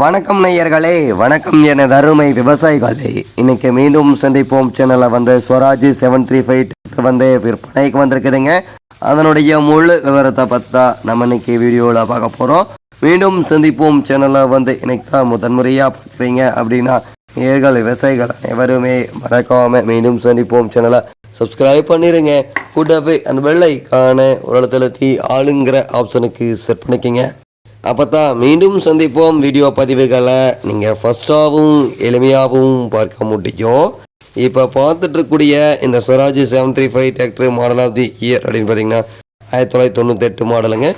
வணக்கம் நேயர்களே வணக்கம் எனது அருமை விவசாயிகளே. இன்னைக்கு மீண்டும் சந்திப்போம். சேனலில் வந்து ஸ்வராஜ் செவன் த்ரீ ஃபைவ் வந்து விற்பனைக்கு வந்திருக்குதுங்க. அதனுடைய முழு விவரத்தை பார்த்தா நம்ம இன்னைக்கு வீடியோவில் பார்க்க போகிறோம் மீண்டும் சந்திப்போம். சேனலை வந்து இன்னைக்கு தான் முதன்முறையாக பார்க்குறீங்க அப்படின்னா நேயர்கள் விவசாயிகள் அனைவருமே மறக்காமல் மீண்டும் சந்திப்போம். சேனலை சப்ஸ்கிரைப் பண்ணிடுங்க கூடவே அந்த வெள்ளைக்கான ஒரு இடத்துல தீ ஆளுங்கிற ஆப்ஷனுக்கு செட் பண்ணிக்கோங்க. அப்போ தான் மீண்டும் சந்திப்போம் வீடியோ பதிவுகளை. நீங்கள் ஃபஸ்ட்டாகவும் எளிமையாகவும் பார்க்க முடியும். இப்போ பார்த்துட்ருக்கூடிய இந்த Swaraj seven three five tractor model of the year அப்படின்னு பார்த்தீங்கன்னா ஆயிரத்தி தொள்ளாயிரத்தி தொண்ணூத்தெட்டு மாடலுங்க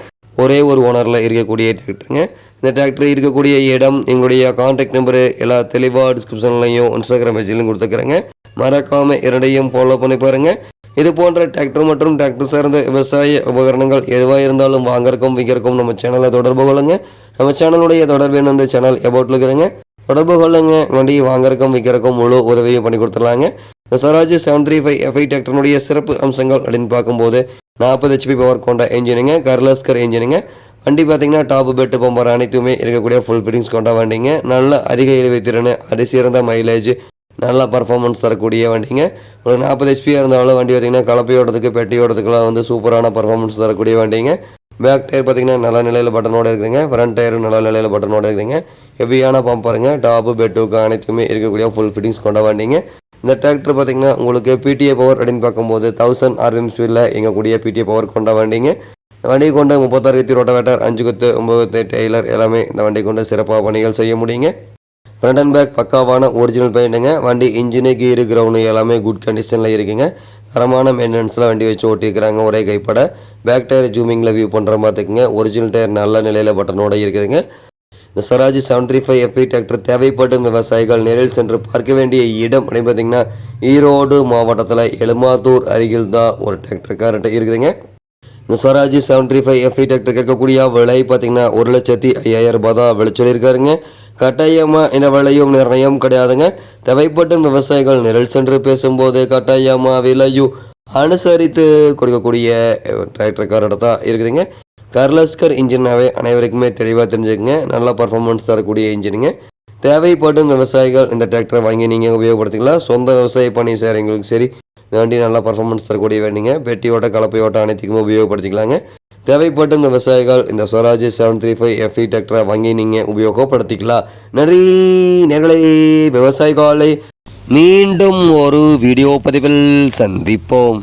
ஒரே ஒரு ஓனரில் இருக்கக்கூடிய டிராக்டருங்க இந்த டிராக்டர் இருக்கக்கூடிய இடம் எங்களுடைய கான்டாக்ட் நம்பரு எல்லா தெளிவாக டிஸ்கிரிப்ஷன்லையும் இன்ஸ்டாகிராம் பேஜ்லையும் கொடுத்துக்கிறேங்க. மறக்காமல் இரண்டையும் ஃபாலோ பண்ணி பாருங்கள் இது போன்ற டிராக்டர் மற்றும் டிராக்டர் சார்ந்த விவசாய உபகரணங்கள் எதுவாக இருந்தாலும் வாங்கறக்கும் விற்கிறக்கும் நம்ம சேனலை தொடர்பு கொள்ளுங்க. நம்ம சேனலுடைய தொடர்பு என்ன? இந்த சேனல் எபோட்டில் இருக்கிறேங்க தொடர்பு கொள்ளுங்க. வண்டியை வாங்கறக்கும் விற்கிறக்கும் முழு உதவியும் பண்ணி கொடுத்துடலாங்க. Swaraj seven three five F டிராக்டருடைய சிறப்பு அம்சங்கள் அப்படின்னு பார்க்கும்போது நாற்பது ஹெச்பி பவர் கொண்ட என்ஜினுங்க கர்லஸ்கர் என்ஜினுங்க வண்டி பார்த்தீங்கன்னா டாப் பெட்டு பம்பர் அனைத்துமே இருக்கக்கூடிய ஃபுல் ஃபிட்டிங்ஸ் கொண்ட வண்டிங்க. நல்ல அதிக இழுவை திறன் அதிசிறந்த மைலேஜ் நல்ல பர்ஃபார்மன்ஸ் தரக்கூடிய வண்டிங்க. ஒரு நாற்பது ஹெச்பியாக இருந்தாலும் வண்டி பார்த்தீங்கன்னா கலப்பை ஓடுறதுக்கு பெட்டி ஓடுறதுக்குலாம் வந்து சூப்பரான பர்ஃபார்மன்ஸ் தரக்கூடிய வண்டிங்க. பேக் டயர் பார்த்தீங்கன்னா நல்ல நிலையில் பட்டனோட இருக்குதுங்க. ஃப்ரண்ட் டயரும் நல்ல நிலையில் பட்டனோட இருக்குதுங்க. ஹெவியான பம்ப் பாருங்கள் டாப்பு பெட்டுக்கு அனைத்துமே இருக்கக்கூடிய ஃபுல் ஃபிட்டிங்ஸ் கொண்ட வண்டிங்க. இந்த டிராக்டர் பார்த்திங்கன்னா உங்களுக்கு பிடிஏ பவர் அப்படின்னு பார்க்கும்போது தௌசண்ட் ஆர்பிஎம் ஸ்பீடில் எங்கக்கூடிய பிடிஏ பவர் கொண்ட வண்டிங்க. இந்த கொண்டு முப்பத்தாறு கத்தி ரோட்டவேட்டர் அஞ்சு குத்து ஒம்பது டெய்லர் எல்லாமே இந்த வண்டி கொண்டு சிறப்பாக பணிகள் செய்ய முடியுங்க. ஃப்ரண்ட் அண்ட் பேக் பக்காவான ஒரிஜினல் பெயிண்ட்டுங்க வண்டி இன்ஜினு கீரு கிரவுண்டு எல்லாமே குட் கண்டிஷனில் இருக்குங்க. தரமான மெயின்டெனன்ஸில் வண்டி வச்சு ஓட்டியிருக்கிறாங்க. ஒரே கைப்பட. பேக் டயர் ஜூமிங்கில் வியூ பண்ணுற பார்த்துக்குங்க ஒரிஜினல் டயர் நல்ல நிலையில் பட்டனோட இருக்குதுங்க. இந்த Swaraj seven three five FI tractor தேவைப்படும் விவசாயிகள் நேரில் சென்று பார்க்க வேண்டிய இடம் அப்படின்னு பார்த்தீங்கன்னா ஈரோடு மாவட்டத்தில் எலுமாத்தூர் அருகில் தான் ஒரு டிராக்டர்கார்ட்ட இருக்குதுங்க. இந்த Swaraj seven three five FI tractor கேட்கக்கூடிய விலை பார்த்தீங்கன்னா ஒரு லட்சத்தி ஐயாயிரம் ரூபாய் தான் விலை சொல்லியிருக்காருங்க. கட்டாயமாக இந்த விலையும் நிர்ணயம் கிடையாதுங்க. தேவைப்பட்ட விவசாயிகள் நிரல் சென்று பேசும்போது கட்டாயமாக விலையும் அனுசரித்து கொடுக்கக்கூடிய டிராக்டர் காரோட தான் இருக்குதுங்க. கர்லஸ்கர் இன்ஜினாவே அனைவருக்குமே தெளிவாக தெரிஞ்சுக்கங்க. நல்ல பர்ஃபார்மன்ஸ் தரக்கூடிய இன்ஜினுங்க தேவைப்படும் விவசாயிகள் இந்த டிராக்டரை வாங்கி நீங்கள் உபயோகப்படுத்திக்கலாம். சொந்த விவசாய பணி செய்கிறவங்களுக்கு சரி வேண்டி நல்லா பர்ஃபார்மன்ஸ் தரக்கூடிய வண்டிங்க. பெட்டியோட்ட கலப்பையோட்ட அனைத்துக்குமே உபயோகப்படுத்திக்கலாங்க. தேவைப்படும் விவசாயிகள் இந்த Swaraj seven three five F டிராக்டரை வாங்கி நீங்கள் உபயோகப்படுத்திக்கலாம். நிறைய நேர்களை விவசாயிகளை மீண்டும் ஒரு வீடியோ பதிவில் சந்திப்போம்.